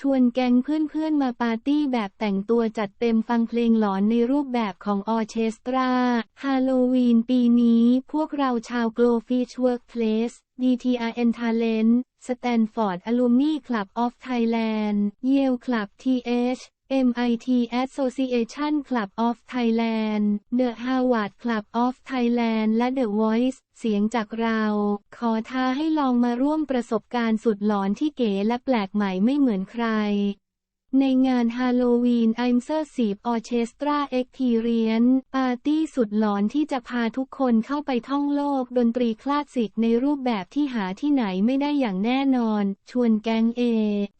ชวนแก๊งเพื่อนๆมาปาร์ตี้แบบแต่งตัวจัดเต็มฟังเพลงหลอนในรูปแบบของออเคสตรา ฮาโลวีนปีนี้พวกเราชาวโกลฟีชเวิร์กเพลส DTRN Talent สแตนฟอร์ดอลูมนีคลับออฟไทยแลนด์ เยลคลับทีเอช MIT Association Club of Thailand The Harvard Club of Thailand และ The Voice เสียงจากเรา ขอท้าให้ลองมาร่วมประสบการณ์สุดหลอนที่เก๋และแปลกใหม่ไม่เหมือนใคร ในงานฮาโลวีนไอมเซอร์สีบออเคสตราเอ็กทีเรียนปาร์ตี้สุดหลอนที่จะพาทุกคนเข้าไปท่องโลกดนตรีคลาสสิกในรูปแบบที่หาที่ไหนไม่ได้อย่างแน่นอน ชวนแกงเอ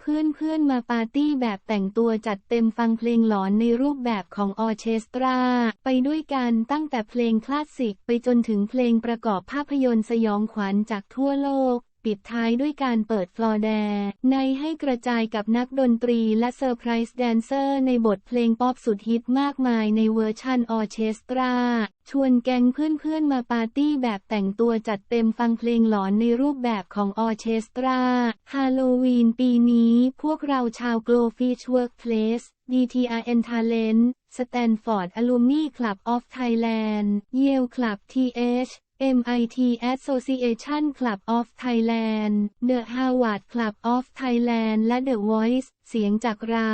เพื่อนเพื่อนๆมาปาร์ตี้แบบแต่งตัวจัดเต็มฟังเพลงหลอนในรูปแบบของออเคสตรา ไปด้วยกันตั้งแต่เพลงคลาสสิกไปจนถึงเพลงประกอบภาพยนตร์สยองขวัญจากทั่วโลก ปิดท้ายด้วยการเปิดฟลอร์แดร์ในให้กระจายกับนักดนตรีและเซอร์ไพรส์แดนเซอร์ในบทเพลงป๊อปสุดฮิตมากมายในเวอร์ชันออเคสตรา ชวนแก๊งเพื่อนๆมาปาร์ตี้แบบแต่งตัวจัดเต็มฟังเพลงหลอนในรูปแบบของออเคสตรา ฮาโลวีนปีนี้พวกเราชาว Glowfish Workplace DTRN Talent Stanford Alumni Club of Thailand Yale Club TH MIT Association Club of Thailand The Harvard Club of Thailand และ The Voice เสียงจากเรา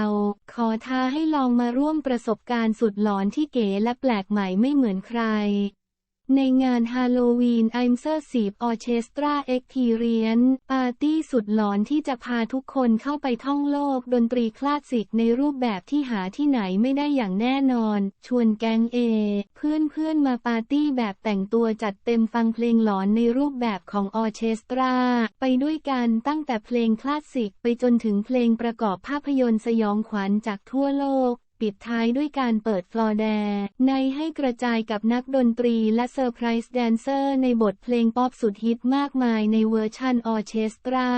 ขอท้าให้ลองมาร่วมประสบการณ์สุดหลอนที่เก๋และแปลกใหม่ไม่เหมือนใคร ในงานฮาโลวีนไอมเซอร์สีบออเคสตราเอ็กทีเรียนปาร์ตี้สุดหลอนที่จะพาทุกคนเข้าไปท่องโลกดนตรีคลาสสิกในรูปแบบที่หาที่ไหนไม่ได้อย่างแน่นอน ชวนแกงเอ เพื่อนเพื่อนๆมาปาร์ตี้แบบแต่งตัวจัดเต็มฟังเพลงหลอนในรูปแบบของออเคสตรา ไปด้วยกันตั้งแต่เพลงคลาสสิกไปจนถึงเพลงประกอบภาพยนตร์สยองขวัญจากทั่วโลก ปิดท้ายด้วยการเปิดฟลอร์แดร์ในให้กระจายกับนักดนตรีและเซอร์ไพรส์แดนเซอร์ในบทเพลงป๊อปสุดฮิตมากมายในเวอร์ชันออเคสตรา